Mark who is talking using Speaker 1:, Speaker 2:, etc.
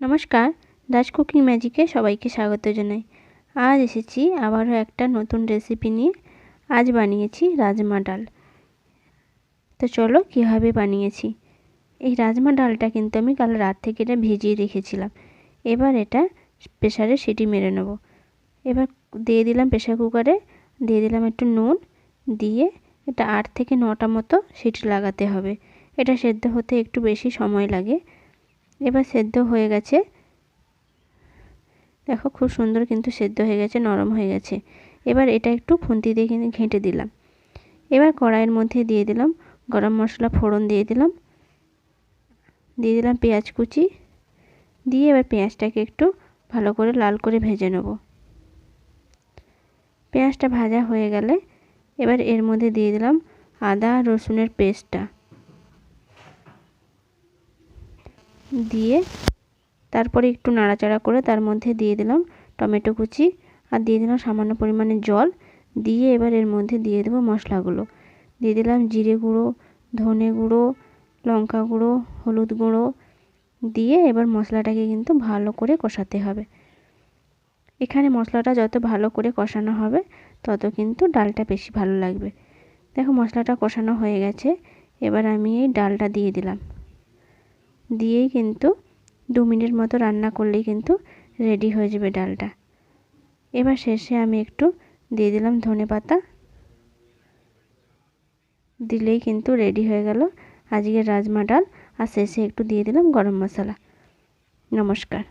Speaker 1: নমস্কার, দাস কুকিং ম্যাজিকে সবাইকে স্বাগত জানাই। আজ এসেছি আবারও একটা নতুন রেসিপি নিয়ে। আজ বানিয়েছি রাজমা ডাল। তো চলো কীভাবে বানিয়েছি? এই রাজমা ডালটা কিন্তু আমি কাল রাত থেকে এটা ভিজিয়ে রেখেছিলাম। এবার এটা প্রেশারে সিটি মেরে নেব। এবার দিয়ে দিলাম প্রেশার কুকারে দিয়ে দিলাম একটু নুন, দিয়ে এটা আট থেকে নটা মতো সিটি লাগাতে হবে। এটা সেদ্ধ হতে একটু বেশি সময় লাগে। এবার সেদ্ধ হয়ে গেছে। দেখো খুব সুন্দর কিন্তু সেদ্ধ হয়ে গেছে, নরম হয়ে গেছে। এবার এটা একটু খুন্তি দিয়ে কিন্তু ঘেঁটে দিলাম। এবার কড়াইয়ের মধ্যে দিয়ে দিলাম গরম মশলা, ফোড়ন দিয়ে দিলাম। দিয়ে দিলাম পেঁয়াজ কুচি। দিয়ে এবার পেঁয়াজটাকে একটু ভালো করে লাল করে ভেজে নেব। পেঁয়াজটা ভাজা হয়ে গেলে এবার এর মধ্যে দিয়ে দিলাম আদা রসুনের পেস্টটা। দিয়ে তারপরে একটু নাড়াচাড়া করে তার মধ্যে দিয়ে দিলাম টমেটো কুচি আর দিয়ে দিলাম সামান্য পরিমাণে জল। দিয়ে এবার এর মধ্যে দিয়ে দেবো মশলাগুলো। দিয়ে দিলাম জিরে গুঁড়ো, ধনে গুঁড়ো, লঙ্কা গুঁড়ো, হলুদ গুঁড়ো। দিয়ে এবার মশলাটাকে কিন্তু ভালো করে কষাতে হবে। এখানে মশলাটা যত ভালো করে কষানো হবে, তত কিন্তু ডালটা বেশি ভালো লাগবে। দেখো মশলাটা কষানো হয়ে গেছে। এবার আমি এই ডালটা দিয়ে দিলাম। দিয়েই কিন্তু দু মিনিট মতো রান্না করলেই কিন্তু রেডি হয়ে যাবে ডালটা। এবার শেষে আমি একটু দিয়ে দিলাম ধনে পাতা। দিলেই কিন্তু রেডি হয়ে গেল আজকের রাজমা ডাল। আর শেষে একটু দিয়ে দিলাম গরম মশলা। নমস্কার।